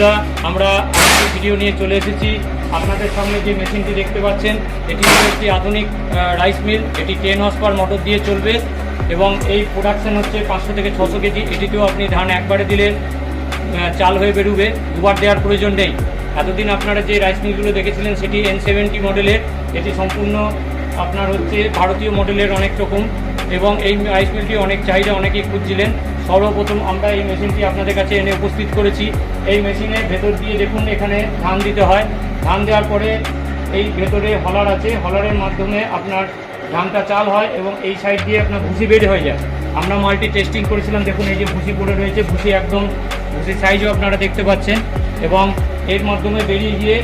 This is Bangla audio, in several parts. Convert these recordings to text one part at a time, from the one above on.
বন্ধুরা, আমরা আরেকটি ভিডিও নিয়ে চলে এসেছি। আপনাদের সামনে যে মেশিনটি দেখতে পাচ্ছেন, এটি হলো একটি আধুনিক রাইস মিল এটি টেন হর্স পার মোটর দিয়ে চলবে এবং এই প্রোডাকশন হচ্ছে পাঁচশো থেকে ছশো কেজি। এটিতেও আপনি ধান একবারে দিলে চাল হয়ে বেরোবে, দুবার দেওয়ার প্রয়োজন নেই। এতদিন আপনারা যে রাইস মিলগুলো দেখেছিলেন, সেটি এন সেভেন্টি মডেলের এটি সম্পূর্ণ আপনার হচ্ছে ভারতীয় মডেলের অনেক রকম এবং এই রাইস মিলটি অনেক চাহিদা অনেকেই খুঁজছিলেন। সর্বপ্রথম আমরা এই মেশিনটি আপনাদের কাছে এনে উপস্থিত করেছি। এই মেশিনের ভেতর দিয়ে দেখুন, এখানে ধান দিতে হয়। ধান দেওয়ার পরে এই ভেতরে হলার আছে। হলারের মাধ্যমে আপনার ধানটা চাল হয় এবং এই সাইড দিয়ে আপনার ভুসি বের হয়ে যায়। আমরা মাল্টি টেস্টিং করেছিলাম। দেখুন, এই যে ভুসি পড়ে রয়েছে, ভুসি একদম ভুসির সাইজও আপনারা দেখতে পাচ্ছেন। এবং এর মাধ্যমে বেরিয়ে গিয়ে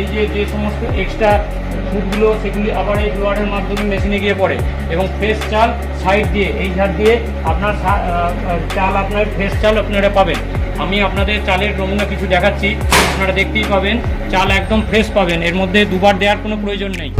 এই যে যে সমস্ত এক্সট্রা ফুডগুলো সেগুলি আবার এই ব্লোয়ারের মাধ্যমে মেশিনে গিয়ে পড়ে এবং ফ্রেশ চাল সাইড দিয়ে, এই ঝাড় দিয়ে আপনার চাল আপনার ফ্রেশ চাল আপনারা পাবেন। আমি আপনাদের চালের নমুনা কিছু দেখাচ্ছি, আপনারা দেখতেই পাবেন, চাল একদম ফ্রেশ পাবেন। এর মধ্যে দুবার দেওয়ার কোনো প্রয়োজন নেই।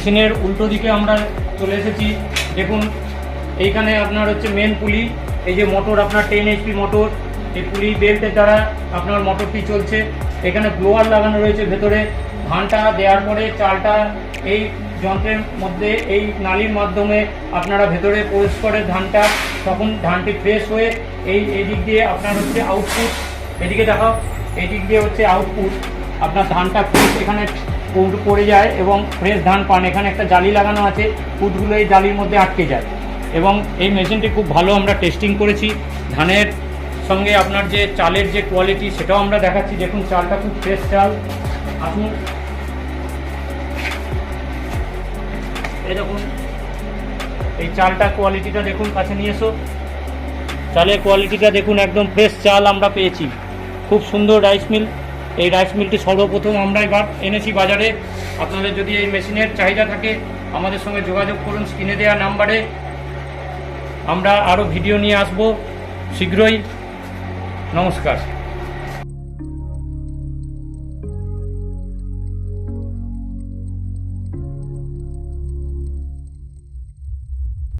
মেশিনের উল্টো দিকে আমরা চলে এসেছি। দেখুন, এইখানে আপনার হচ্ছে মেন পুলি এই যে মোটর আপনার টেন এইচপি মোটর এই পুলি বেল্টের দ্বারা আপনার মোটরটি চলছে। এখানে ব্লোয়ার লাগানো রয়েছে ভেতরে। ধানটা দেওয়ার পরে চালটা এই যন্ত্রের মধ্যে, এই নালির মাধ্যমে আপনারা ভেতরে প্রবেশ করে ধানটা, তখন ধানটি ফ্রেশ হয়ে এই এদিক দিয়ে আপনার হচ্ছে আউটপুট এদিকে দেখাও এদিক দিয়ে হচ্ছে আউটপুট আপনার ধানটা ফ্রেশ এখানে পুট পড়ে যায় এবং ফ্রেশ ধান পান। এখানে একটা জালি লাগানো আছে পুটগুলো এই জালির মধ্যে আটকে যায়। এবং এই মেশিনটি খুব ভালো আমরা টেস্টিং করেছি। ধানের সঙ্গে আপনার যে চালের যে কোয়ালিটি সেটাও আমরা দেখাচ্ছি। দেখুন, চালটা খুব ফ্রেশ চাল। আসুন। দেখুন, এই চালটা কোয়ালিটিটা দেখুন, কাছে নিয়ে এসো। চালের কোয়ালিটিটা দেখুন, একদম ফ্রেশ চাল আমরা পেয়েছি। খুব সুন্দর রাইস মিল এই রাইস মিলটি সর্বপ্রথম আমরা এবার এনেছি বাজারে। আপনাদের যদি এই মেশিনের চাহিদা থাকে, আমাদের সঙ্গে যোগাযোগ করুন স্ক্রিনে দেওয়া নাম্বারে। আমরা আরও ভিডিও নিয়ে আসব। শীঘ্রই। নমস্কার।